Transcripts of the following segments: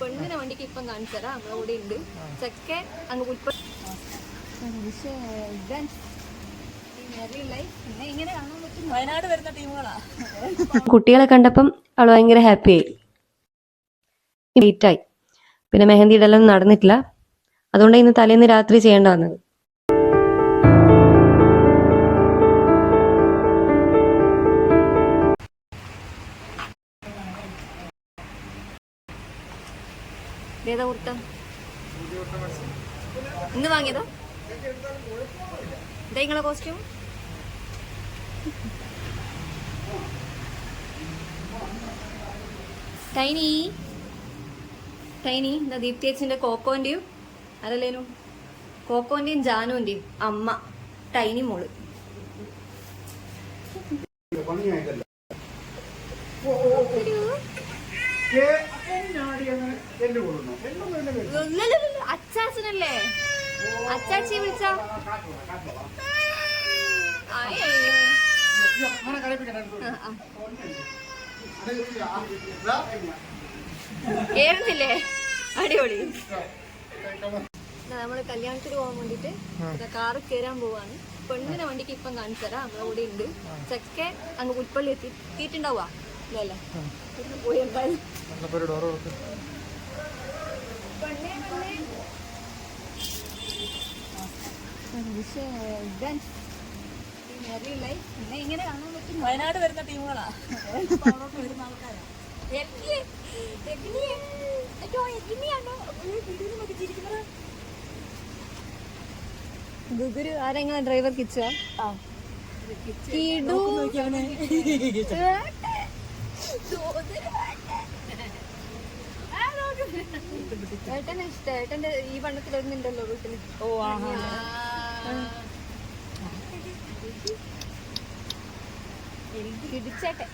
പെണ്ണിനെ വണ്ടിക്ക് ഇപ്പം കാണിച്ചതാ നമ്മളെ കൂടെ ഉണ്ട്. ചെക്കെ അങ്ങ് പറ്റും. വയനാട് വരുന്ന ടീമുകളാ. കുട്ടികളെ കണ്ടപ്പം അവൾ ഭയങ്കര ഹാപ്പിയായി ലേറ്റായി പിന്നെ മെഹന്തി ഇടലൊന്നും നടന്നിട്ടില്ല. അതുകൊണ്ട് ഇന്ന് തലേന്ന് രാത്രി ചെയ്യേണ്ട വന്നത്. ഏതാ കുർത്ത? ഇന്ന് വാങ്ങിയതോ? ഇതാ നിങ്ങളെ കോസ്റ്റ്യൂം ടൈനി. ടൈനി എന്താ ദീപ്തിയച്ചിന്റെ കോക്കോന്റെയും അതല്ലേനു? കോക്കോന്റെയും ജാനുവിന്റെയും അമ്മ ടൈനി മോൾ. ഇല്ലല്ലല്ല, അച്ചാച്ചനല്ലേ? അച്ചാച്ചി വിളിച്ച? കേറുന്നില്ലേ അടിപൊളി. നമ്മൾ കല്യാണത്തിന് പോകാൻ വേണ്ടിട്ട് കാറ് കയറാൻ പോവാണ്. പെണ്ണിനെ വണ്ടിക്ക് ഇപ്പം കാണിച്ചതാ നമ്മളെ കൂടെ ഉണ്ട്. ചക്കെ അങ്ങ് പുൽപ്പള്ളി എത്തി എത്തിയിട്ടുണ്ടാവുക. വയനാട് വരുന്ന ടീമുകളാ. വരുന്ന ആൾക്കാരാ. ഗുഗുരു ആരെങ്കിലും ഡ്രൈവർ കിച്ചു കിടു. ഏട്ടനെ ഇഷ്ടം. ഏട്ടന്റെ ഈ വണ്ണത്തിൽ ഒന്നുണ്ടല്ലോ വീട്ടിൽ. ഓ ആ ഇടിച്ചേട്ടെ.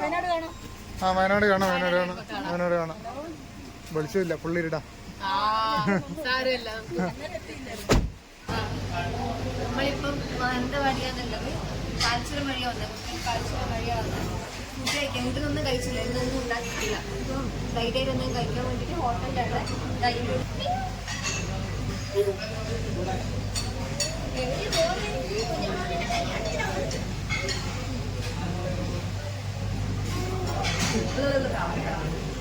വയനാട് കാണാം? ആ വയനാട് കാണാം വയനാട് കാണാം വയനാട് കാണാം. വെളിച്ചമില്ല പുള്ളിരിടാ നമ്മളിപ്പം മാനന്തവാടിയാന്നുള്ളത് കാൽച്ചുരം വഴി വന്നത് കാൽച്ചുരം വഴിയാ വന്നത് ഫുഡ് കഴിക്കാൻ വീട്ടിലൊന്നും കഴിച്ചില്ല ഇതൊന്നും ഉണ്ടാക്കിയിട്ടില്ല ഇപ്പം ഫ്രൈഡ് ഒന്നും കഴിക്കാൻ വേണ്ടിയിട്ട് അവിടെ ഡൈനിങ്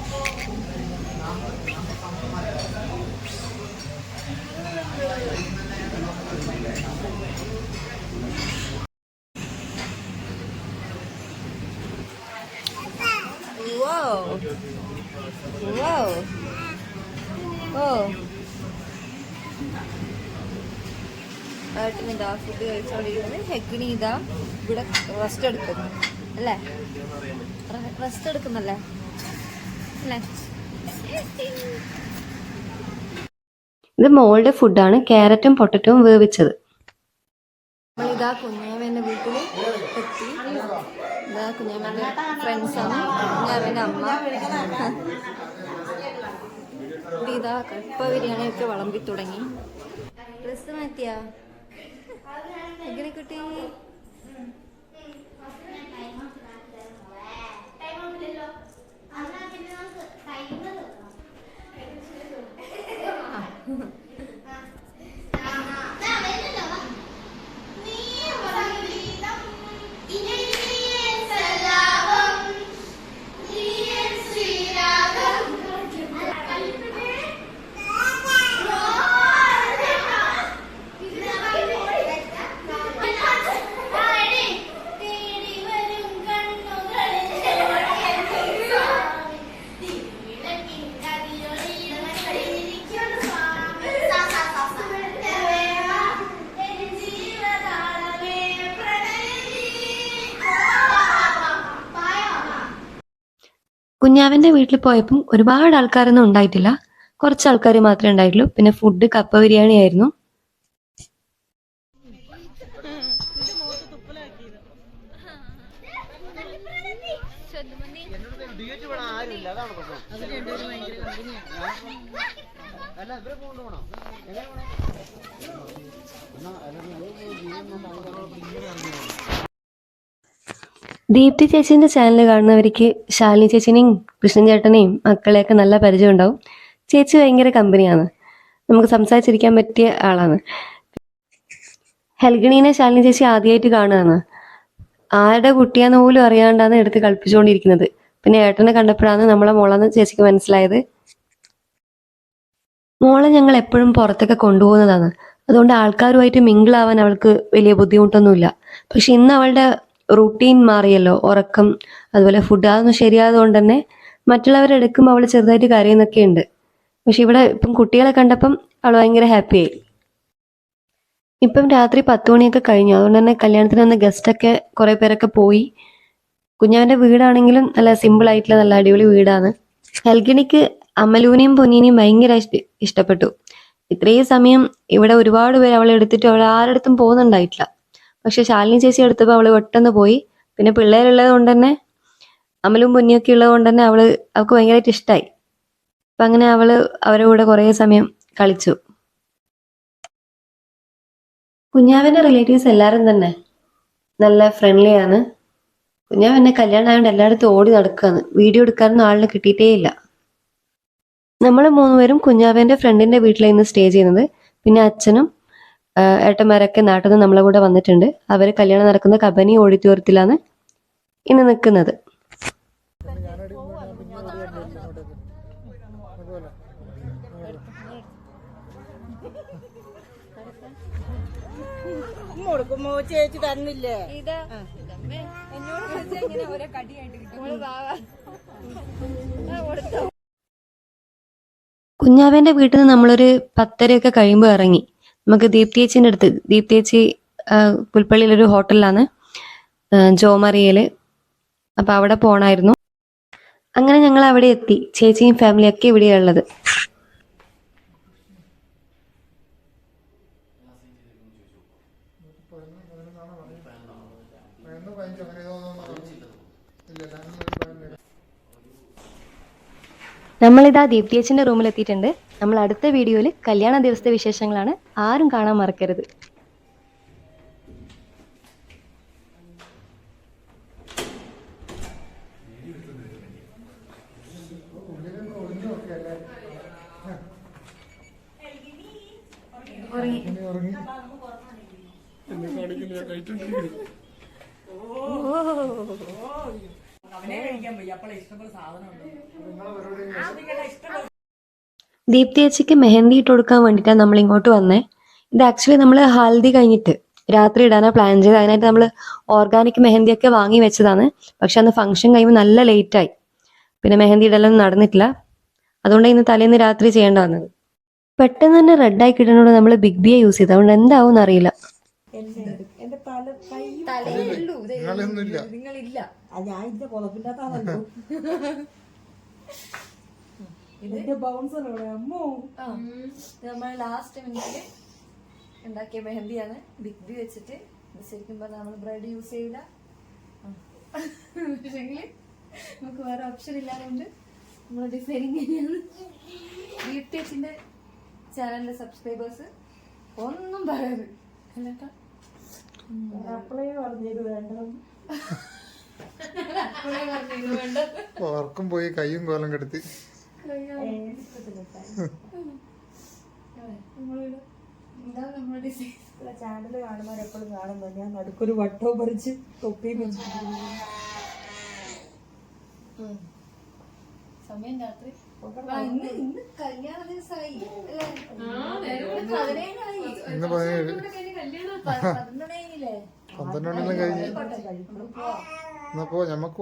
Whoa. ഏട്ടൻ ഇതാ ഫുഡ് കഴിച്ചോണ്ടിരിക്കുന്നത് ഹെഗ്നി ഇതാ ഇവിടെ റെസ്റ്റ് എടുക്കുന്നു. അല്ലേ? റെസ്റ്റ് എടുക്കുന്നല്ലേ? അല്ലേ? ഇത് മോളുടെ ഫുഡാണ് ക്യാരറ്റും പൊട്ടറ്റവും വേവിച്ചത്. നമ്മളിതാ കുഞ്ഞാവേന്റെ വീട്ടിൽ എത്തി. ഇതാ കുഞ്ഞാവേന്റെ ഫ്രണ്ട്സാണ് കുഞ്ഞാവേന്റെ അമ്മ. ഇതാ കപ്പ ബിരിയാണി ഒക്കെ വിളമ്പി തുടങ്ങി. ഡ്രസ് മാറ്റിയാ? എങ്ങനെ കുട്ടി? കുഞ്ഞാവന്റെ വീട്ടിൽ പോയപ്പം ഒരുപാട് ആൾക്കാരൊന്നും ഉണ്ടായിട്ടില്ല. കുറച്ച് ആൾക്കാർ മാത്രമേ ഉണ്ടായിട്ടുള്ളൂ. പിന്നെ ഫുഡ് കപ്പ ബിരിയാണി ആയിരുന്നു. അല്ല ദീപ്തി ചേച്ചീന്റെ ചാനൽ കാണുന്നവർക്ക് ശാലിനി ചേച്ചിനെയും കൃഷ്ണൻ ചേട്ടനെയും മക്കളെയൊക്കെ നല്ല പരിചയം ഉണ്ടാവും. ചേച്ചി ഭയങ്കര കമ്പനിയാണ് നമുക്ക് സംസാരിച്ചിരിക്കാൻ പറ്റിയ ആളാണ്. ഹെൽഗണീനെ ശാലിനി ചേച്ചി ആദ്യമായിട്ട് കാണുകയാണ്. ആരുടെ കുട്ടിയാന്ന് പോലും അറിയാണ്ടാണ് എടുത്ത് കളിപ്പിച്ചുകൊണ്ടിരിക്കുന്നത്. പിന്നെ ഏട്ടനെ കണ്ടപ്പോഴാണ് നമ്മളെ മോളെന്ന് ചേച്ചിക്ക് മനസ്സിലായത്. മോളെ ഞങ്ങൾ എപ്പോഴും പുറത്തൊക്കെ കൊണ്ടുപോകുന്നതാണ്. അതുകൊണ്ട് ആൾക്കാരുമായിട്ട് മിങ്കിൾ ആവാൻ അവൾക്ക് വലിയ ബുദ്ധിമുട്ടൊന്നുമില്ല. പക്ഷെ ഇന്ന് അവളുടെ റുട്ടീൻ മാറിയല്ലോ ഉറക്കം അതുപോലെ ഫുഡ് അതൊന്നും ശരിയായതുകൊണ്ട് തന്നെ മറ്റുള്ളവരെടുക്കുമ്പോൾ അവൾ ചെറുതായിട്ട് കരയുന്നൊക്കെ ഉണ്ട് പക്ഷെ ഇവിടെ ഇപ്പം കുട്ടികളെ കണ്ടപ്പം അവൾ ഭയങ്കര ഹാപ്പിയായി ഇപ്പം രാത്രി പത്ത് മണിയൊക്കെ കഴിഞ്ഞു. അതുകൊണ്ട് തന്നെ കല്യാണത്തിന് വന്ന ഗസ്റ്റൊക്കെ കുറെ പേരൊക്കെ പോയി. കുഞ്ഞാവിന്റെ വീടാണെങ്കിലും നല്ല സിമ്പിൾ ആയിട്ടുള്ള നല്ല അടിപൊളി വീടാണ്. ഹെൽഗിണിക്ക് അമലൂനെയും പൊന്നീനെയും ഭയങ്കര ഇഷ്ടപ്പെട്ടു. ഇത്രയും സമയം ഇവിടെ ഒരുപാട് പേര് അവളെ എടുത്തിട്ട് അവൾ അടുത്തും പോകുന്നുണ്ടായിട്ടില്ല. പക്ഷെ ശാലിനി ചേച്ചി എടുത്തപ്പോൾ അവൾ പെട്ടെന്ന് പോയി. പിന്നെ പിള്ളേരുള്ളത് കൊണ്ട് തന്നെ അമലും പൊന്നിയൊക്കെ ഉള്ളത് കൊണ്ട് തന്നെ അവൾ അവൾക്ക് ഭയങ്കരമായിട്ട് ഇഷ്ടമായി അപ്പൊ അങ്ങനെ അവൾ അവരുടെ കൂടെ കുറേ സമയം കളിച്ചു. കുഞ്ഞാവിന്റെ റിലേറ്റീവ്സ് എല്ലാവരും തന്നെ നല്ല ഫ്രണ്ട്ലി ആണ്. കുഞ്ഞാവ് എന്നെ കല്യാണം ആയതുകൊണ്ട് എല്ലായിടത്തും ഓടി നടക്കുകയാണ് വീഡിയോ എടുക്കാനൊന്നും ആളിനെ കിട്ടിയിട്ടേ ഇല്ല. നമ്മൾ മൂന്നുപേരും കുഞ്ഞാവേന്റെ ഫ്രണ്ടിന്റെ വീട്ടിലായിരുന്നു സ്റ്റേ ചെയ്യുന്നത്. പിന്നെ അച്ഛനും ഏട്ടന്മാരൊക്കെ നാട്ടിൽ നിന്ന് നമ്മളെ കൂടെ വന്നിട്ടുണ്ട്. അവർ കല്യാണം നടക്കുന്ന കബനി ഓഡിറ്റോറിയത്തിലാണ് ഇന്ന് നിൽക്കുന്നത്. ചേച്ചി തന്നില്ലേ? ഇതാ. ഇതമ്മേ. എന്നോട് ചോദിച്ചാ ഇങ്ങനെ ഓരോ കടിയായിട്ട് കിട്ടും. നമ്മൾ വാവ കുഞ്ഞാവേന്റെ വീട്ടിൽ നിന്ന് നമ്മളൊരു പത്തരയൊക്കെ കഴിയുമ്പോൾ ഇറങ്ങി. നമുക്ക് ദീപ്തിയേച്ചിന്റെ അടുത്ത് ദീപ്തിയേച്ചി പുൽപ്പള്ളിയിലൊരു ഹോട്ടലിലാണ് ആ, ജോമറിയയിൽ. അപ്പൊ അവിടെ പോണായിരുന്നു. അങ്ങനെ ഞങ്ങൾ അവിടെ എത്തി. ചേച്ചിയും ഫാമിലിയൊക്കെ ഇവിടെയാണ് ഉള്ളത് പതിനൊന്ന് പതിനഞ്ച് അങ്ങനെ ഏതോ ഒന്നും ഇല്ല ഞങ്ങൾ പതിനൊന്ന് നമ്മളിതാ ദീപ്തി റൂമിൽ എത്തിയിട്ടുണ്ട് നമ്മൾ അടുത്ത വീഡിയോയിൽ കല്യാണ ദിവസത്തെ വിശേഷങ്ങളാണ് ആരും കാണാൻ മറക്കരുത്. ഇനി ഉറങ്ങി എന്നെ കാണിക്കില്ല കഴിച്ചോണ്ടിരിക്കുന്നു അവനെ കഴിക്കാൻ വയ്യ അപ്പോഴേ ഇഷ്ടപ്പെട്ട സാധനം ഉണ്ട് ദീപ്തി ചേച്ചിക്ക് മെഹന്തി ഇട്ട് കൊടുക്കാൻ വേണ്ടിയിട്ടാണ് നമ്മൾ ഇങ്ങോട്ട് വന്നേ. ഇത് ആക്ച്വലി നമ്മൾ ഹൽദി കഴിഞ്ഞിട്ട് രാത്രി ഇടാനാ പ്ലാൻ ചെയ്ത് അതിനായിട്ട് നമ്മൾ ഓർഗാനിക് മെഹന്തി ഒക്കെ വാങ്ങി വെച്ചതാണ്. പക്ഷെ അന്ന് ഫംഗ്ഷൻ കഴിയുമ്പോൾ നല്ല ലേറ്റ് ആയി. പിന്നെ മെഹന്തി ഇടലൊന്നും നടന്നിട്ടില്ല. അതുകൊണ്ട് ഇന്ന് തലേന്ന് രാത്രി ചെയ്യേണ്ട വന്നത്. പെട്ടെന്ന് തന്നെ റെഡായി കിട്ടുന്നതുകൊണ്ട് നമ്മൾ ബിഗ് ബിയെ യൂസ് ചെയ്ത് അതുകൊണ്ട് എന്താവും അറിയില്ല. നിങ്ങളില്ല. ഞാൻ ഇതിന്റെ അകത്താണല്ലോ. ഇതിന്റെ ബൗൺസർ ഇവിടെ. അമ്മോ. നമ്മൾ ലാസ്റ്റ് മിനിറ്റിൽ ഉണ്ടാക്കിയ മെഹന്തിയാണ്. ബിഗ് ബി വെച്ചിട്ട് ശരിക്കും പറഞ്ഞാൽ നമ്മൾ ബ്രെഡ് യൂസ് ചെയ്യില്ല. പക്ഷെങ്കിൽ നമുക്ക് വേറെ ഓപ്ഷൻ ഇല്ലാതുകൊണ്ട് നമ്മൾ ഡിസൈനിങ് തന്നെയാണ് യൂട്യൂബിന്റെ ചാനലിലെ സബ്സ്ക്രൈബേഴ്സ് ഒന്നും പറയരുത് അല്ലേട്ടാ? അപ്ലൈ പറഞ്ഞത് വേണ്ട ഓർക്കും പോയി കൈയും കോലം കെടുത്തി. ചാനൽ കാണുന്നവരെപ്പോഴും കാണുമ്പോ ഞാൻ നടുക്കൊരു വട്ടവും പറിച്ച് തൊപ്പിയും വെച്ചിട്ടുണ്ട് സമയം രാത്രി ഇന്ന് ഇന്ന് കല്യാണ ദിവസമായി അല്ലേ പതിനേഴായി ഇന്ന് പതിനേഴ് പതിനൊന്നേ കഴിഞ്ഞില്ലേ? പന്ത്രണ്ടെണ്ണം കഴിഞ്ഞ്. എന്നാ നമുക്ക്